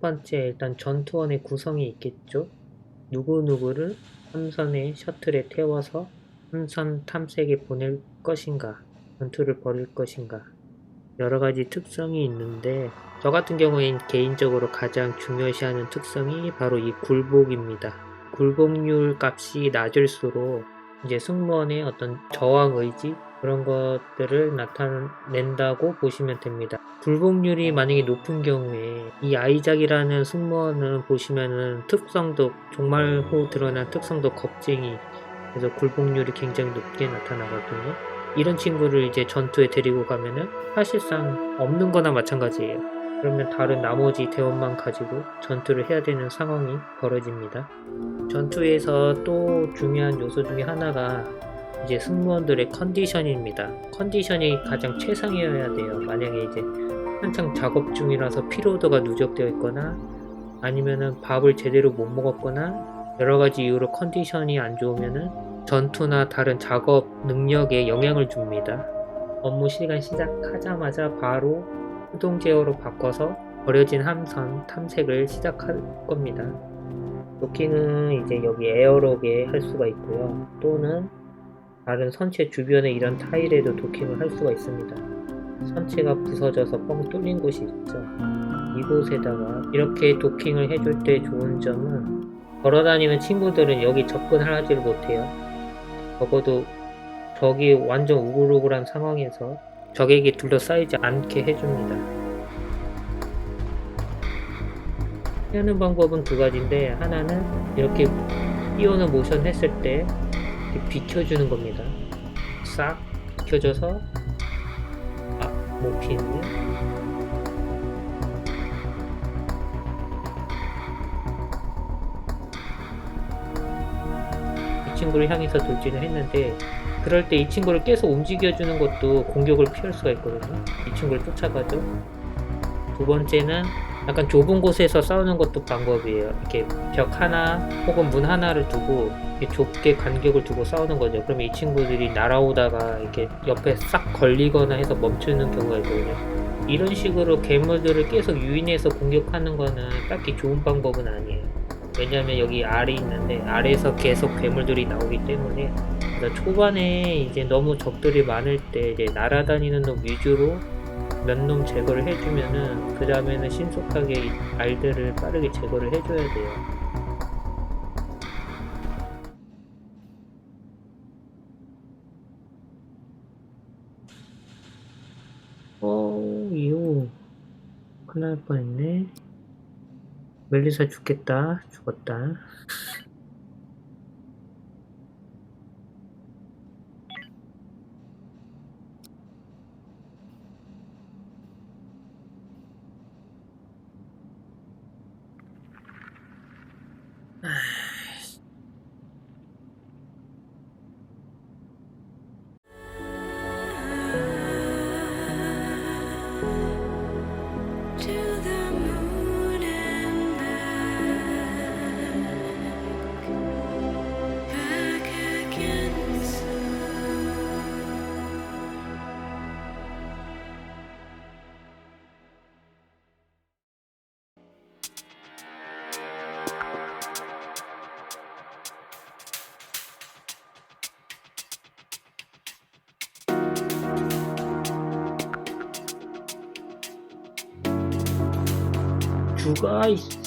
첫 번째 일단 전투원의 구성이 있겠죠. 누구누구를 함선의 셔틀에 태워서 함선 탐색에 보낼 것인가, 전투를 벌일 것인가, 여러 가지 특성이 있는데, 저 같은 경우엔 개인적으로 가장 중요시하는 특성이 바로 이 굴복입니다. 굴복률 값이 낮을수록 이제 승무원의 어떤 저항 의지 그런 것들을 나타낸다고 보시면 됩니다. 굴복률이 만약에 높은 경우에 이 아이작이라는 승무원은 보시면은 특성도 종말 후 드러난 특성도 겁쟁이 그래서 굴복률이 굉장히 높게 나타나거든요. 이런 친구를 이제 전투에 데리고 가면은 사실상 없는 거나 마찬가지예요. 그러면 다른 나머지 대원만 가지고 전투를 해야 되는 상황이 벌어집니다. 전투에서 또 중요한 요소 중에 하나가 이제 승무원들의 컨디션입니다. 컨디션이 가장 최상이어야 돼요. 만약에 이제 한창 작업 중이라서 피로도가 누적되어 있거나 아니면은 밥을 제대로 못 먹었거나 여러 가지 이유로 컨디션이 안 좋으면은 전투나 다른 작업 능력에 영향을 줍니다. 업무 시간 시작하자마자 바로 수동 제어로 바꿔서 버려진 함선 탐색을 시작할 겁니다. 도킹은 이제 여기 에어록에 할 수가 있고요. 또는 다른 선체 주변에 이런 타일에도 도킹을 할 수가 있습니다. 선체가 부서져서 뻥 뚫린 곳이 있죠. 이곳에다가 이렇게 도킹을 해줄 때 좋은 점은 걸어다니는 친구들은 여기 접근하지를 못해요. 적어도 적이 완전 우글우글한 상황에서 적에게 둘러싸이지 않게 해줍니다. 피하는 방법은 두 가지인데 하나는 이렇게 띄우는 모션 했을 때 비켜주는 겁니다. 싹 비켜줘서 아, 못 피했네. 이 친구를 향해서 돌진을 했는데 그럴 때 이 친구를 계속 움직여주는 것도 공격을 피할 수가 있거든요. 이 친구를 쫓아가죠. 두 번째는 약간 좁은 곳에서 싸우는 것도 방법이에요. 이렇게 벽 하나 혹은 문 하나를 두고 좁게 간격을 두고 싸우는 거죠. 그러면 이 친구들이 날아오다가 이렇게 옆에 싹 걸리거나 해서 멈추는 경우가 있거든요. 이런 식으로 괴물들을 계속 유인해서 공격하는 거는 딱히 좋은 방법은 아니에요. 왜냐면 여기 알이 있는데 알에서 계속 괴물들이 나오기 때문에 초반에 이제 너무 적들이 많을 때 이제 날아다니는 놈 위주로 몇 놈 제거를 해주면은 그 다음에는 신속하게 이 알들을 빠르게 제거를 해줘야 돼요. 어, 이오. 큰일 날 뻔했네. 멜리사 죽겠다. 죽었다. Ah. 죽어, 이씨.